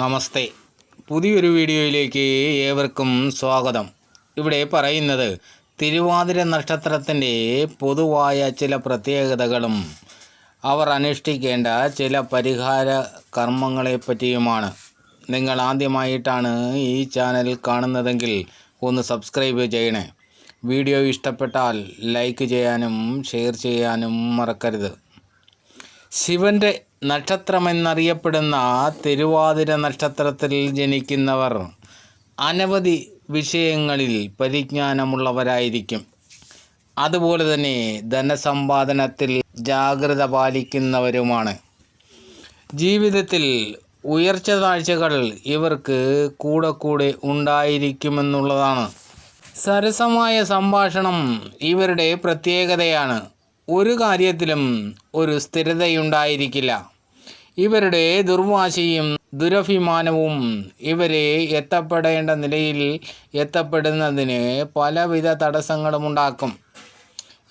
നമസ്തേ. പുതിയൊരു വീഡിയോയിലേക്ക് ഏവർക്കും സ്വാഗതം. ഇവിടെ പറയുന്നത് തിരുവാതിര നക്ഷത്രത്തിന്റെ പൊതുവായ ചില പ്രത്യേകതകളും. അവർ അനുഷ്ഠിക്കേണ്ട ചില പരിഹാര കർമ്മങ്ങളെപ്പറ്റിയുമാണ് നിങ്ങൾ ആദ്യമായിട്ടാണ് ഈ ചാനൽ കാണുന്നതെങ്കിൽ ഒന്ന് സബ്സ്ക്രൈബ് ചെയ്യണേ. വീഡിയോ ഇഷ്ടപ്പെട്ടാൽ ലൈക്ക് ചെയ്യാനും ഷെയർ ചെയ്യാനും മറക്കരുത്. ശിവന്റെ നക്ഷത്രമെന്നറിയപ്പെടുന്ന തിരുവാതിര നക്ഷത്രത്തിൽ ജനിക്കുന്നവർ അനവധി വിഷയങ്ങളിൽ പരിജ്ഞാനമുള്ളവരായിരിക്കും. അതുപോലെ തന്നെ ധനസമ്പാദനത്തിൽ ജാഗ്രത പാലിക്കുന്നവരുമാണ്. ജീവിതത്തിൽ ഉയർച്ച താഴ്ചകൾ ഇവർക്ക് കൂടെ കൂടെ ഉണ്ടായിരിക്കുമെന്നുള്ളതാണ്. സരസമായ സംഭാഷണം ഇവരുടെ പ്രത്യേകതയാണ്. ഒരു കാര്യത്തിലും ഒരു സ്ഥിരതയുണ്ടായിരിക്കില്ല. ഇവരുടെ ദുർവാശിയും ദുരഭിമാനവും ഇവരെ എത്തപ്പെടേണ്ട നിലയിൽ എത്തപ്പെടുന്നതിന് പലവിധ തടസ്സങ്ങളും ഉണ്ടാക്കും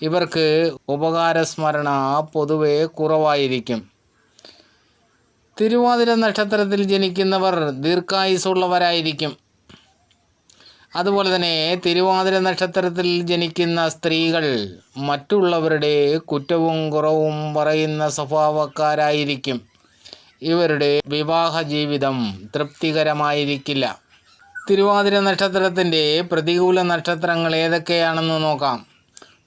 ഇവർക്ക് ഉപകാരസ്മരണ പൊതുവെ കുറവായിരിക്കും. തിരുവാതിര നക്ഷത്രത്തിൽ ജനിക്കുന്നവർ ദീർഘായുസുള്ളവരായിരിക്കും അതുപോലെ തന്നെ തിരുവാതിര നക്ഷത്രത്തിൽ ജനിക്കുന്ന സ്ത്രീകൾ മറ്റുള്ളവരുടെ കുറ്റവും കുറവും പറയുന്ന സ്വഭാവക്കാരായിരിക്കും. ഇവരുടെ വിവാഹ ജീവിതം തൃപ്തികരമായിരിക്കില്ല. തിരുവാതിര നക്ഷത്രത്തിന്റെ പ്രതികൂല നക്ഷത്രങ്ങൾ ഏതൊക്കെയാണെന്ന് നോക്കാം.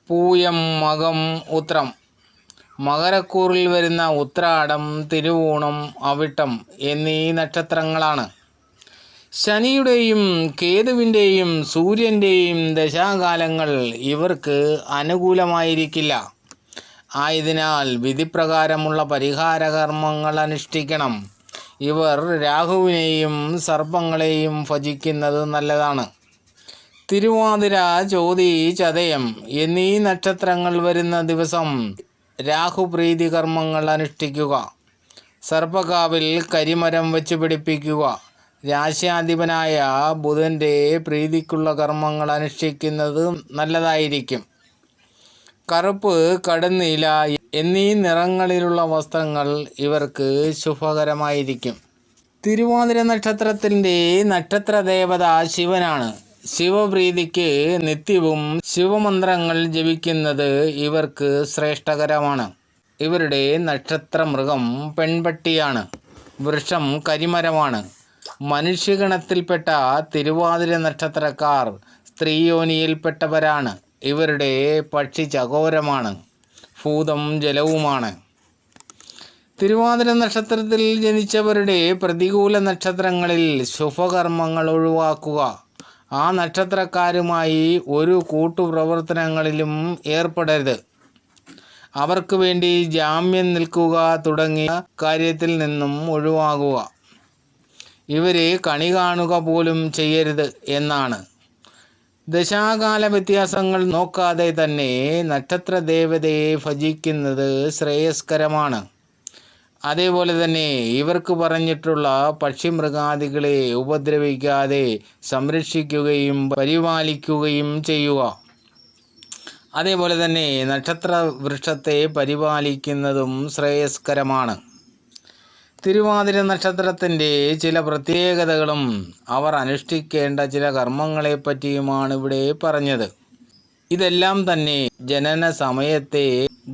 പൂയം മകം ഉത്രം. മകരക്കൂറിൽ വരുന്ന ഉത്രാടം തിരുവോണം അവിട്ടം എന്നീ നക്ഷത്രങ്ങളാണ്. ശനിയുടെയും കേതുവിന്റെയും സൂര്യന്റെയും ദശാകാലങ്ങൾ ഇവർക്ക് അനുകൂലമായിരിക്കില്ല. ആയതിനാൽ വിധിപ്രകാരമുള്ള പരിഹാരകർമ്മങ്ങൾ അനുഷ്ഠിക്കണം ഇവർ രാഹുവിനെയും സർപ്പങ്ങളെയും ഭജിക്കുന്നത് നല്ലതാണ്. തിരുവാതിര ചോതി ചതയം എന്നീ നക്ഷത്രങ്ങൾ വരുന്ന ദിവസം രാഹുപ്രീതി കർമ്മങ്ങൾ അനുഷ്ഠിക്കുക. സർപ്പകാവിൽ കരിമരം വെച്ച് പിടിപ്പിക്കുക. രാശ്യാധിപനായ ബുധന്റെ പ്രീതിക്കുള്ള കർമ്മങ്ങൾ അനുഷ്ഠിക്കുന്നത് നല്ലതായിരിക്കും. കറുപ്പ് കടുന്നീല എന്നീ നിറങ്ങളിലുള്ള വസ്ത്രങ്ങൾ ഇവർക്ക് ശുഭകരമായിരിക്കും. തിരുവാതിര നക്ഷത്രത്തിന്റെ നക്ഷത്ര ദേവത ശിവനാണ്. ശിവപ്രീതിക്ക് നിത്യവും ശിവമന്ത്രങ്ങൾ ജപിക്കുന്നത് ഇവർക്ക് ശ്രേഷ്ഠകരമാണ്. ഇവരുടെ നക്ഷത്ര മൃഗം പെൺപട്ടിയാണ്. വൃക്ഷം കരിമരമാണ്. മനുഷ്യഗണത്തിൽപ്പെട്ട തിരുവാതിര നക്ഷത്രക്കാർ സ്ത്രീയോനിയിൽപ്പെട്ടവരാണ്. ഇവരുടെ പക്ഷി ചകോരമാണ് ഭൂതം ജലവുമാണ്. തിരുവാതിര നക്ഷത്രത്തിൽ ജനിച്ചവരുടെ പ്രതികൂല നക്ഷത്രങ്ങളിൽ ശുഭകർമ്മങ്ങൾ ഒഴിവാക്കുക. ആ നക്ഷത്രക്കാരുമായി ഒരു കൂട്ടുപ്രവർത്തനങ്ങളിലും ഏർപ്പെടരുത്. അവർക്ക് വേണ്ടി ജാമ്യം നിൽക്കുക തുടങ്ങിയ കാര്യത്തിൽ നിന്നും ഒഴിവാകുക. ഇവരെ കണി കാണുക പോലും ചെയ്യരുത് എന്നാണ്. ദശാകാല വ്യത്യാസങ്ങൾ നോക്കാതെ തന്നെ നക്ഷത്ര ദേവതയെ ഭജിക്കുന്നത് ശ്രേയസ്കരമാണ്. അതേപോലെ തന്നെ ഇവർക്ക് പറഞ്ഞിട്ടുള്ള പക്ഷിമൃഗാദികളെ ഉപദ്രവിക്കാതെ സംരക്ഷിക്കുകയും പരിപാലിക്കുകയും ചെയ്യുക. അതേപോലെ തന്നെ നക്ഷത്ര വൃക്ഷത്തെ പരിപാലിക്കുന്നതും ശ്രേയസ്കരമാണ്. തിരുവാതിര നക്ഷത്രത്തിന്റെ ചില പ്രത്യേകതകളും അവർ അനുഷ്ഠിക്കേണ്ട ചില കർമ്മങ്ങളെപ്പറ്റിയുമാണ് ഇവിടെ പറഞ്ഞത്. ഇതെല്ലാം തന്നെ ജനന സമയത്തെ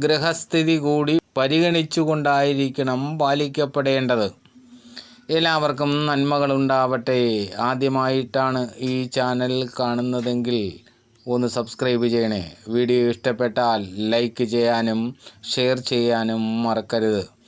ഗ്രഹസ്ഥിതി കൂടി പരിഗണിച്ചുകൊണ്ടായിരിക്കണം പാലിക്കപ്പെടേണ്ടത്. എല്ലാവർക്കും നന്മകളുണ്ടാവട്ടെ. ആദ്യമായിട്ടാണ് ഈ ചാനൽ കാണുന്നതെങ്കിൽ ഒന്ന് സബ്സ്ക്രൈബ് ചെയ്യണേ. വീഡിയോ ഇഷ്ടപ്പെട്ടാൽ ലൈക്ക് ചെയ്യാനും ഷെയർ ചെയ്യാനും മറക്കരുത്.